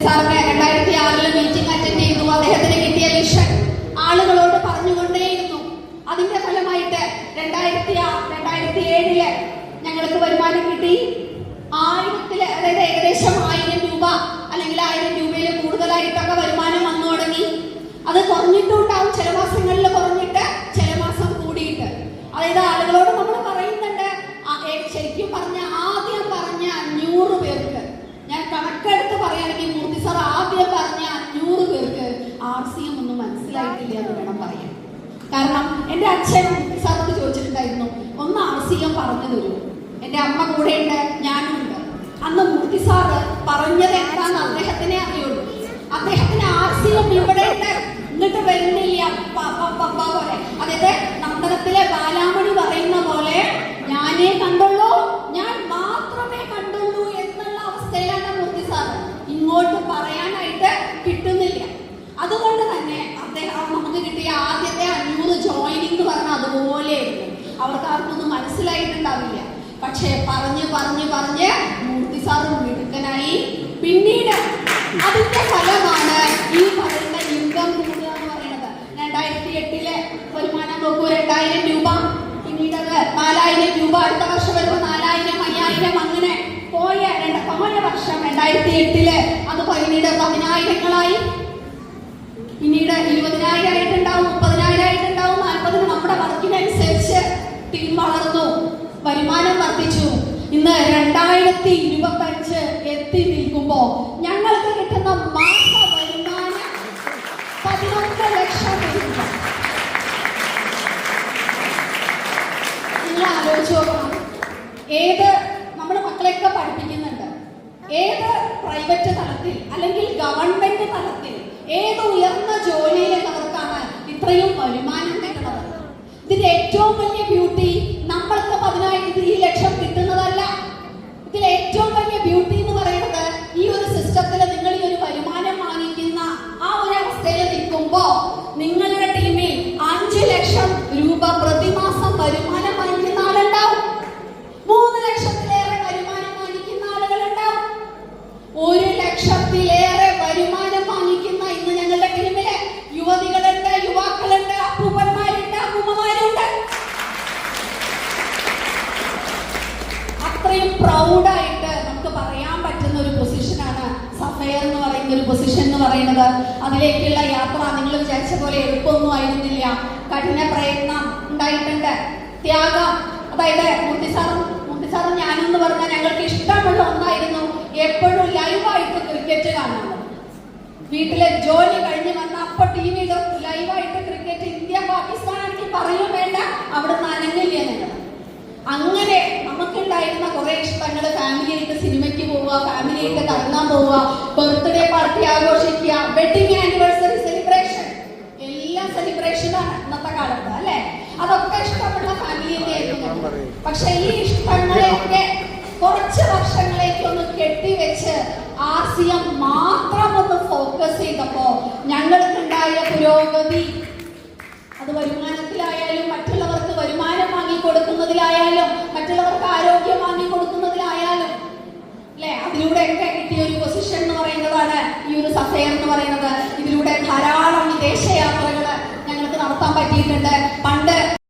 സാറിന് രണ്ടായിരത്തി ആറിൽ മീറ്റിംഗ് അറ്റൻഡ് ചെയ്തു. അദ്ദേഹത്തിന് കിട്ടിയ വിഷൻ ആളുകളോട് പറഞ്ഞുകൊണ്ടേയിരുന്നു. അതിന്റെ ഫലമായിട്ട് രണ്ടായിരത്തി രണ്ടായിരത്തി ഏഴിൽ ഞങ്ങൾക്ക് വരുമാനം കിട്ടി. ആയിരത്തിൽ അതായത് ഏകദേശം ആയിരം രൂപ അല്ലെങ്കിൽ ആയിരം രൂപയിൽ കൂടുതലായിട്ടൊക്കെ വരുമാനം വന്നു തുടങ്ങി. അത് കുറഞ്ഞിട്ടുണ്ടാവും. ചില മാസങ്ങളിൽ കുറഞ്ഞിട്ട് ചില മാസം കൂടിയിട്ട്. അതായത് ആളുകളോട് നമ്മൾ പറയുന്നുണ്ട് ആ, ഏ, ശരിക്കും പറഞ്ഞ ആദ്യം പറഞ്ഞ അഞ്ഞൂറ് പേർക്ക് ഞാൻ കണക്കെടുത്ത് പറയുകയാണെങ്കിൽ മൂർത്തി സാർ ആദ്യം പറഞ്ഞ അഞ്ഞൂറ് പേർക്ക് ആർ സി എം ഒന്നും മനസ്സിലായിട്ടില്ല എന്ന് വേണം പറയാൻ. കാരണം എന്റെ അച്ഛൻ സാറോട് ചോദിച്ചിട്ടുണ്ടായിരുന്നു ഒന്ന് ആർ സി എം പറഞ്ഞു തരൂ. എന്റെ അമ്മ കൂടെ ഉണ്ട് ഞാനും ഉണ്ട്. അന്ന് മൂർത്തി സാറ് പറഞ്ഞത് എന്താണെന്ന് അദ്ദേഹത്തിനെ അറിയുള്ളൂ. അദ്ദേഹത്തിന് ആർ സി എം ഇവിടെ ഉണ്ട്. എന്നിട്ട് വരുന്നില്ല. പോലെ. അതായത് നന്ദനത്തിലെ ബാലാമണി പറയുന്ന പോലെ ഞാനേ കണ്ടുള്ളൂ ഞാൻ മാത്രമേ കണ്ടുള്ളൂ എന്നുള്ള അവസ്ഥയിലാണ് മൂർത്തി സാർ ഇങ്ങോട്ട് പറയാനായിട്ട് അതുകൊണ്ട് തന്നെ അദ്ദേഹം നമുക്ക് കിട്ടിയ ആദ്യത്തെ അഞ്ഞൂറ് ജോയിനിങ് എന്ന് പറഞ്ഞാൽ അതുപോലെയായിരുന്നു അവർക്ക് ആർക്കൊന്നും മനസ്സിലായിട്ടുണ്ടാവില്ല. പക്ഷേ പറഞ്ഞ് പറഞ്ഞ് പറഞ്ഞ് മൂർത്തി സാറും മിടുക്കനായി. പിന്നീട് അതിന്റെ ഫലമാണ് ഈ പറയുന്ന ഇൻകം കൂടുക എന്ന് പറയുന്നത്. രണ്ടായിരത്തി എട്ടിലെ വരുമാനം നോക്കൂ രണ്ടായിരം രൂപ. പിന്നീട് അത് നാലായിരം രൂപ അടുത്ത വർഷം വരുമ്പോൾ നാലായിരം അയ്യായിരം അങ്ങനെ പോയ രണ്ട് പോയ വർഷം രണ്ടായിരത്തി എട്ടിൽ അത് പിന്നീട് പതിനായിരങ്ങളായി. പിന്നീട് ഇരുപതിനായിരം ആയിട്ടുണ്ടാവും മുപ്പതിനായിരം ആയിട്ടുണ്ടാവും നാൽപ്പതിന് നമ്മുടെ വർക്കിനനുസരിച്ച് ടീം വളർന്നു വരുമാനം വർദ്ധിച്ചു. ഇന്ന് രണ്ടായിരത്തി ഇരുപത്തി അഞ്ച് എത്തി നിൽക്കുമ്പോ ഞങ്ങൾക്ക് കിട്ടുന്ന മാസ വരുമാനം പതിനൊന്ന് ലക്ഷം നിങ്ങൾ ആലോചിച്ച് ഏത് നമ്മൾ മക്കളെയൊക്കെ പഠിപ്പിക്കുന്നുണ്ട്. ഏത് പ്രൈവറ്റ് തലത്തിൽ അല്ലെങ്കിൽ ഗവൺമെന്റ് തലത്തിൽ ഏത് ഉയർന്ന ജോലിയിലുള്ളവർക്കാണ് ഇത്രയും വരുമാനം കിട്ടുന്നത്? ഇതിന്റെ ഏറ്റവും വലിയ ബ്യൂട്ടി നമ്മൾക്ക് പതിനായിരത്തി ഈ ലക്ഷം കിട്ടുന്നതല്ല. ഇതിൽ ഏറ്റവും വലിയ ബ്യൂട്ടി എന്ന് പറയുന്നത് ഈ ഒരു സിസ്റ്റത്തിൽ നിങ്ങൾ ഈ ഒരു വരുമാനം വാങ്ങിക്കുന്ന ആ ഒരു അവസ്ഥയിൽ നിൽക്കുമ്പോ നിങ്ങളുടെ ടീമിൽ അഞ്ചു ലക്ഷം രൂപ പ്രതിമാസം വരുമാനം വാങ്ങിക്കുന്ന ആളുണ്ടാവും മൂന്ന് ലക്ഷത്തിലേറെ വരുമാനം വാങ്ങിക്കുന്ന ആളുകളുണ്ടാവും ഒരു ലക്ഷത്തിലേറെ വരുമാനം വാങ്ങിക്കുന്ന ഇന്ന് ഞങ്ങളുടെ ടീമിൽ യുവതികളുണ്ട് യുവാക്കളുണ്ട് അപ്പൂപ്പന്മാരുണ്ട് അമ്മൂമ്മമാരുണ്ട് അത്രയും പ്രൗഡായിട്ട് നമുക്ക് പറയാൻ പറ്റുന്ന ഒരു പൊസിഷനാണ് സഫയർ എന്ന് പറയുന്ന ഒരു പൊസിഷൻ എന്ന് പറയുന്നത്. അതിലേക്കുള്ള യാത്ര നിങ്ങൾ വിചാരിച്ച പോലെ എളുപ്പമൊന്നും ആയിരുന്നില്ല. കഠിന പ്രയത്നം ഉണ്ടായിട്ടുണ്ട്. ത്യാഗം. അതായത് മുത്തിസാറും മുത്തിസാറും ഞാനെന്ന് പറഞ്ഞാൽ ഞങ്ങൾക്ക് ഇഷ്ടമുള്ള ഒന്നായിരുന്നു എപ്പോഴും ലൈവായിട്ട് ക്രിക്കറ്റ് കാണുന്നത്. വീട്ടിലെ ജോലി കഴിഞ്ഞ് വന്ന അപ്പൊ ടി വിയിൽ ലൈവായിട്ട് ക്രിക്കറ്റ് ഇന്ത്യ പാകിസ്ഥാൻ ആണെങ്കിൽ പറയും വേണ്ട അവിടെ നനഞ്ഞില്ല അങ്ങനെ നമുക്കുണ്ടായിരുന്ന കുറെ ഇഷ്ടങ്ങൾ ഫാമിലിയായിട്ട് സിനിമയ്ക്ക് പോവുക ഫാമിലിയായിട്ട് കറങ്ങാൻ പോവുക ബർത്ത്ഡേ പാർട്ടി ആഘോഷിക്കുക വെഡിങ് ആനിവേഴ്സറി സെലിബ്രേഷൻ എല്ലാ സെലിബ്രേഷനാണ് ഇന്നത്തെ കാലത്ത് അല്ലെ? അതൊക്കെ ഇഷ്ടമുള്ള ഫാമിലിയൊക്കെ ആയിരുന്നു. പക്ഷെ ഈ ഇഷ്ടങ്ങളെയൊക്കെ കുറച്ച് വർഷങ്ങളേക്ക് ഒന്ന് കെട്ടിവെച്ച് ആർ സി എം മാത്രം ഒന്ന് ഫോക്കസ് ചെയ്തപ്പോ ഞങ്ങൾക്കുണ്ടായ പുരോഗതി അത് വരുമാനത്തിലായാലും മറ്റുള്ളവർക്ക് വരുമാനം വാങ്ങി കൊടുക്കുന്നതിലായാലും മറ്റുള്ളവർക്ക് ആരോഗ്യം വാങ്ങി കൊടുക്കുന്നതിലായാലും അല്ലെ അതിലൂടെയൊക്കെ കിട്ടിയ ഒരു പൊസിഷൻ എന്ന് പറയുന്നതാണ് ഈ ഒരു സഫയർ എന്ന് പറയുന്നത്. ഇതിലൂടെ ധാരാളം വിദേശ യാത്രകൾ ഞങ്ങൾക്ക് നടത്താൻ പറ്റിയിട്ടുണ്ട്.